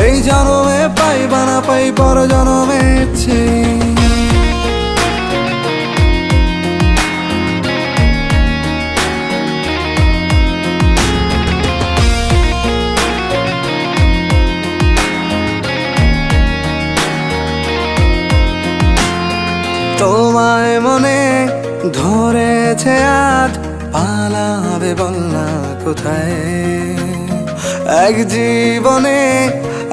এই জনমে পাইবা না পাই পর জনমে তোমায় মনে ধরেছে আজ, পালাবে বলনা কোথায়? এক জীবনে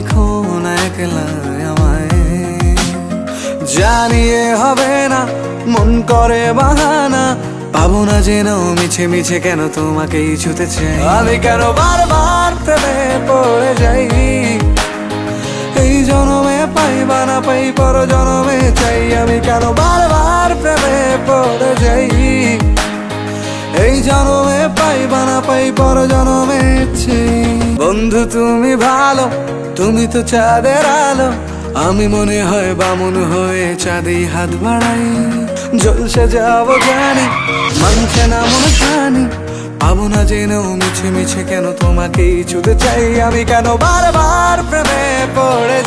রেখো না জানিয়ে হবে না, মন করে বাহানা। পাবো না যেন মিছে মিছে কেন তোমাকেই ছুতে আমি কেন বারবার পড়ে যাই? এই জনমে পাইবা পাই পর জনমে চাই। আমি কেন বারবার এই জনমে পাইবা না পাই পর জনমে বন্ধু, তুমি ভালো, তুমি তো চাঁদের আলো। আমি মনে হয় বামন হয়ে চাঁদে হাত বাড়াই। জলসে যাব জানি, মানছে না মন খানি। পাবো না জেনেও মিছে মিছে কেন তোমাকেই ছুতে চাই। আমি কেন বারবার প্রেমে পড়ে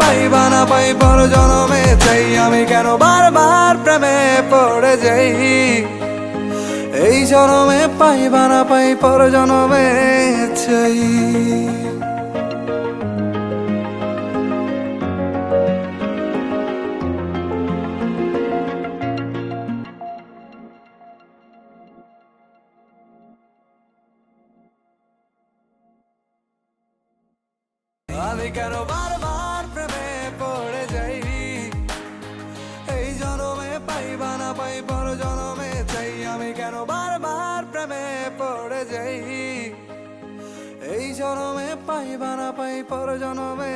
পাইবা না পাই পর জনমে চাই। আমি কেন বারবার প্রেমে পড়ে যাই? এই জনমে পাইবা না পাই পর জনমে চাই। আমি কেন যাই এই জনমে পাইবা না পাই পর জনমে